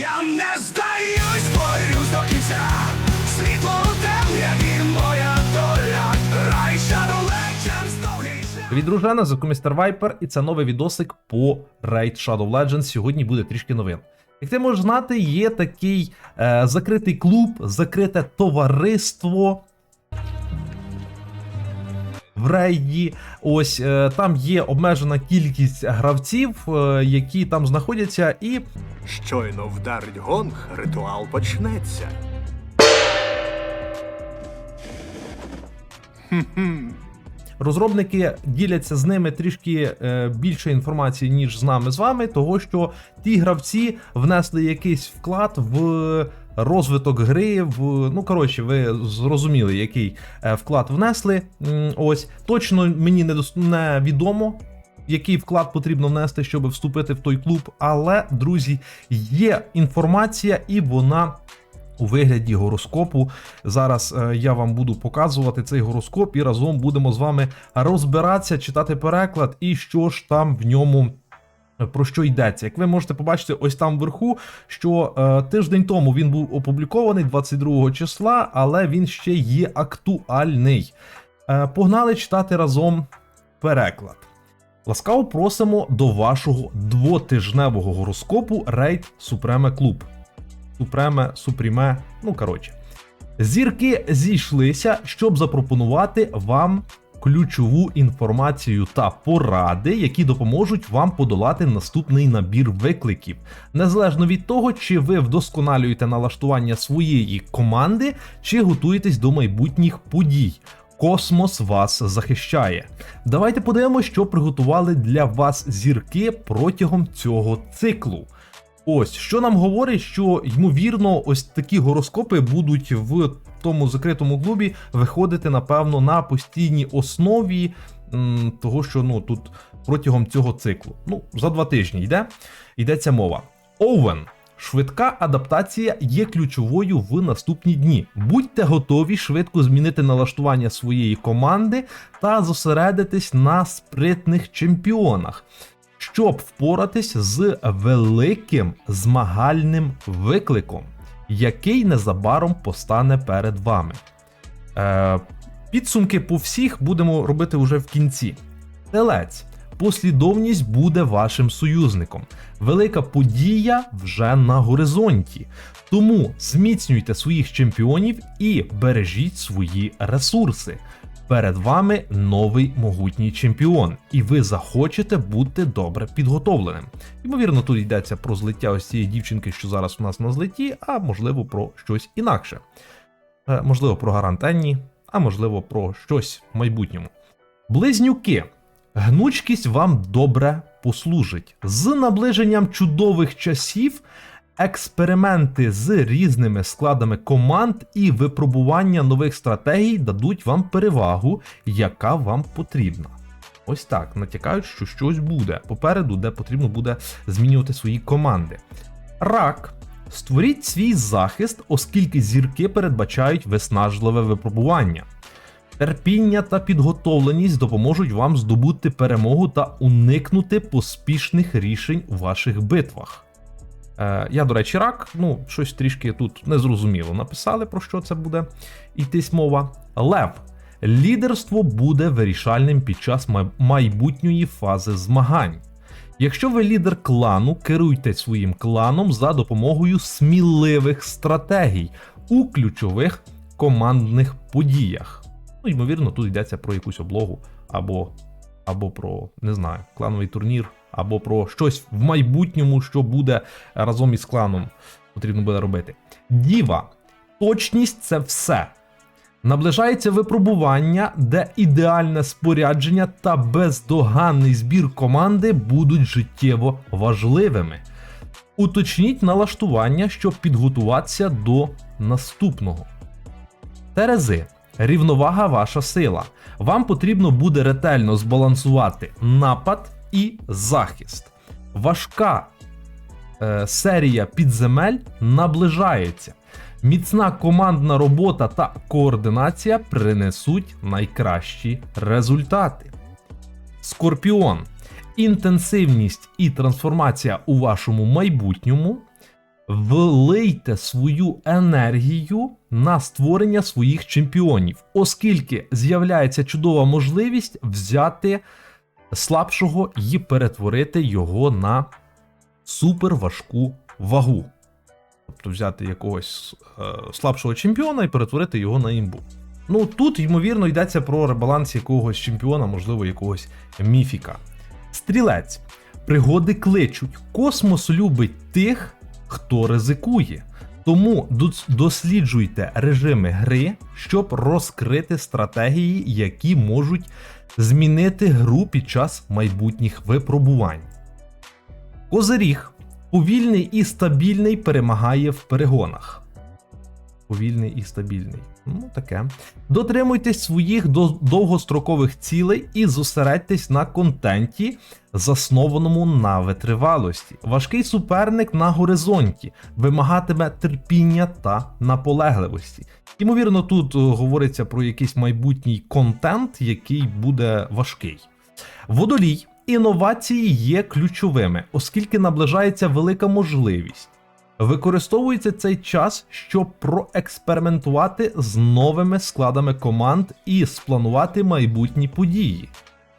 Я не здаюсь, борюсь до кінця. Світло темряві моя доля. Рай Shadow Legends довгий. Від дружина з Містер Вайпер, і це новий відосик по Raid Shadow Legends. Сьогодні буде трішки новин. Як ти можеш знати, є такий е, закритий клуб, закрите товариство. В рейді, ось е, там є обмежена кількість гравців, е, які там знаходяться, і Щойно вдарить гонг, ритуал почнеться. Розробники діляться з ними трішки е, більше інформації, ніж з нами з вами, того що ті гравці внесли якийсь вклад в розвиток гри. В ну коротше, ви зрозуміли, який е, вклад внесли. Ось точно мені не дос- не відомо. Який вклад потрібно внести, щоб вступити в той клуб, але друзі, є інформація, і вона у вигляді гороскопу. Зараз е, я вам буду показувати цей гороскоп і разом будемо з вами розбиратися, читати переклад і що ж там в ньому. Е, Про що йдеться? Як ви можете побачити, ось там вверху, що е, тиждень тому він був опублікований 22 числа, але він ще є актуальний. Е, погнали читати разом переклад. Ласкаво просимо до вашого двотижневого гороскопу Рейд Супреме Клуб. Супреме, Супріме, ну коротше. Зірки зійшлися, щоб запропонувати вам ключову інформацію та поради, які допоможуть вам подолати наступний набір викликів. Незалежно від того, чи ви вдосконалюєте налаштування своєї команди, чи готуєтесь до майбутніх подій. Космос вас захищає. Давайте подивимося, що приготували для вас зірки протягом цього циклу. Ось що нам говорить, що ймовірно, ось такі гороскопи будуть в тому закритому клубі виходити, напевно, на постійній основі, м, того, що ну тут протягом цього циклу. Ну, за два тижні йде, йдеться мова. Овен. Швидка адаптація є ключовою в наступні дні. Будьте готові швидко змінити налаштування своєї команди та зосередитись на спритних чемпіонах щоб впоратись з великим змагальним викликом, який незабаром постане перед вами. Е, підсумки по всіх будемо робити вже в кінці. Телець. Послідовність буде вашим союзником. Велика подія вже на горизонті. Тому зміцнюйте своїх чемпіонів і бережіть свої ресурси. Перед вами новий могутній чемпіон, і ви захочете бути добре підготовленим. Ймовірно, тут йдеться про злиття ось цієї дівчинки, що зараз у нас на злиті, а можливо про щось інакше. Е, можливо, про гарант Енні, а можливо, про щось в майбутньому. Близнюки. Гнучкість вам добре послужить. З наближенням чудових часів експерименти з різними складами команд і випробування нових стратегій дадуть вам перевагу, яка вам потрібна. Ось так натякають, що щось буде попереду, де потрібно буде змінювати свої команди. Рак. Створіть свій захист, оскільки зірки передбачають виснажливе випробування. Терпіння та підготовленість допоможуть вам здобути перемогу та уникнути поспішних рішень у ваших битвах. Е, я, до речі, рак, ну, щось трішки тут незрозуміло написали, про що це буде йтись мова. Лев. Лідерство буде вирішальним під час майбутньої фази змагань. Якщо ви лідер клану, керуйте своїм кланом за допомогою сміливих стратегій у ключових командних подіях. Ну, ймовірно, тут йдеться про якусь облогу або, або про, не знаю, клановий турнір, або про щось в майбутньому, що буде разом із кланом потрібно буде робити. Діва. Точність це все. Наближається випробування, де ідеальне спорядження та бездоганний збір команди будуть життєво важливими. Уточніть налаштування, щоб підготуватися до наступного. Терези. Рівновага ваша сила. Вам потрібно буде ретельно збалансувати напад і захист. Важка е, серія підземель наближається. Міцна командна робота та координація принесуть найкращі результати. Скорпіон. Інтенсивність і трансформація у вашому майбутньому влийте свою енергію на створення своїх чемпіонів, оскільки з'являється чудова можливість взяти слабшого і перетворити його на суперважку вагу. Тобто взяти якогось е, слабшого чемпіона і перетворити його на імбу. Ну тут, ймовірно, йдеться про ребаланс якогось чемпіона, можливо, якогось міфіка. Стрілець. Пригоди кличуть. Космос любить тих, хто ризикує. Тому досліджуйте режими гри, щоб розкрити стратегії, які можуть змінити гру під час майбутніх випробувань. Козиріг повільний і стабільний перемагає в перегонах. Повільний і стабільний. Ну, таке. Дотримуйтесь своїх до- довгострокових цілей і зосередьтесь на контенті, заснованому на витривалості. Важкий суперник на горизонті вимагатиме терпіння та наполегливості. Ймовірно, тут е, говориться про якийсь майбутній контент, який буде важкий. Водолій. Інновації є ключовими, оскільки наближається велика можливість. Використовується цей час, щоб проекспериментувати з новими складами команд і спланувати майбутні події.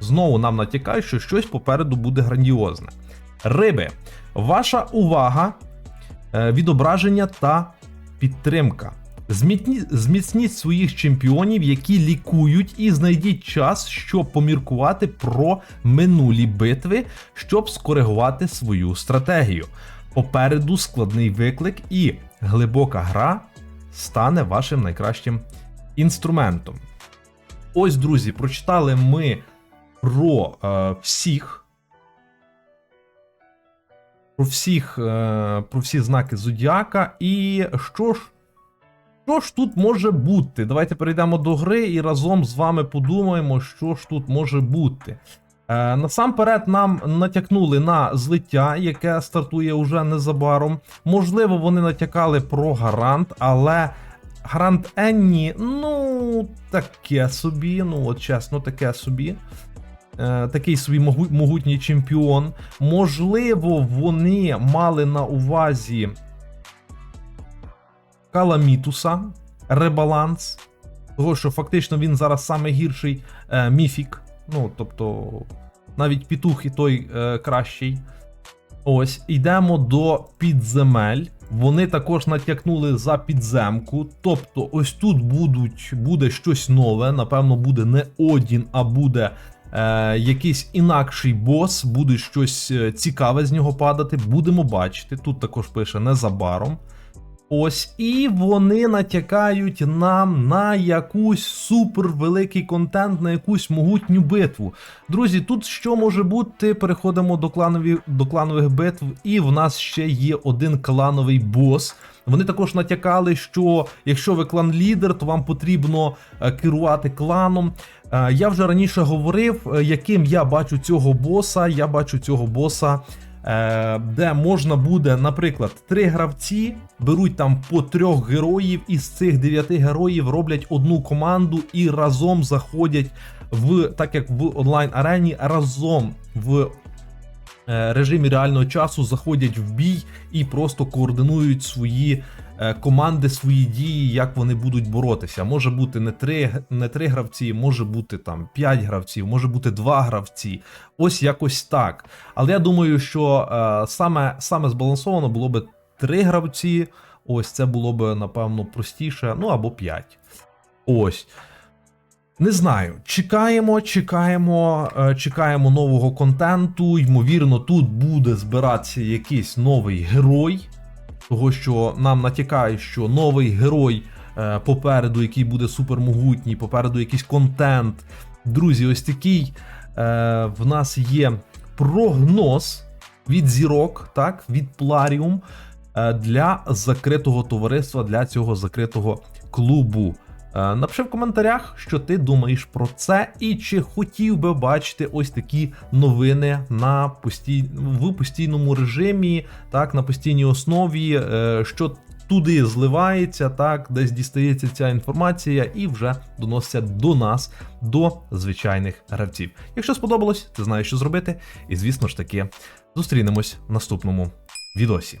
Знову нам натякає, що щось попереду буде грандіозне. Риби, ваша увага, е, відображення та підтримка. Зміцніть своїх чемпіонів, які лікують, і знайдіть час, щоб поміркувати про минулі битви, щоб скоригувати свою стратегію. Попереду складний виклик, і глибока гра стане вашим найкращим інструментом. Ось, друзі, прочитали ми про е, всіх. Про всіх, е, про всі знаки зодіака. І що ж, що ж тут може бути? Давайте перейдемо до гри і разом з вами подумаємо, що ж тут може бути. Е, насамперед нам натякнули на злиття, яке стартує уже незабаром. Можливо, вони натякали про гарант, але гарант Енні, ну, таке собі, ну от чесно, таке собі. Е, такий собі могутній чемпіон. Можливо, вони мали на увазі Каламітуса, ребаланс. Того, що фактично він зараз саме гірший е, міфік. Ну, тобто, навіть пітух і той е, кращий. Ось, йдемо до підземель. Вони також натякнули за підземку. Тобто, ось тут будуть, буде щось нове. Напевно, буде не Одін, а буде е, якийсь інакший бос, буде щось е, цікаве з нього падати. Будемо бачити. Тут також пише незабаром. Ось, і вони натякають нам на якусь супервеликий контент, на якусь могутню битву. Друзі, тут що може бути? Переходимо до, кланові, до кланових битв, і в нас ще є один клановий бос. Вони також натякали, що якщо ви клан-лідер, то вам потрібно е, керувати кланом. Е, Я вже раніше говорив, е, яким я бачу цього боса. Я бачу цього боса де можна буде, наприклад, три гравці беруть там по трьох героїв, і з цих дев'яти героїв роблять одну команду і разом заходять в так як в онлайн арені, разом в. Е, Режимі реального часу заходять в бій і просто координують свої е, команди, свої дії, як вони будуть боротися. Може бути не три, не три гравці, може бути там 5 гравців, може бути 2 гравці. Ось якось так. Але я думаю, що е, саме, саме збалансовано було би 3 гравці. Ось це було б, напевно, простіше, ну або 5. Ось. Не знаю. Чекаємо, чекаємо, е, чекаємо нового контенту. Ймовірно, тут буде збиратися якийсь новий герой. Того, що нам натякає, що новий герой е, попереду, який буде супермогутній, попереду якийсь контент. Друзі, ось такий е, в нас є прогноз від зірок, так, від Пларіум для закритого товариства, для цього закритого клубу. Е, Напиши в коментарях, що ти думаєш про це, і чи хотів би бачити ось такі новини на постій... в постійному режимі, так, на постійній основі, е, що туди зливається, так, десь дістається ця інформація і вже доноситься до нас, до звичайних гравців. Якщо сподобалось, ти знаєш, що зробити. І звісно ж таки, зустрінемось в наступному відосі.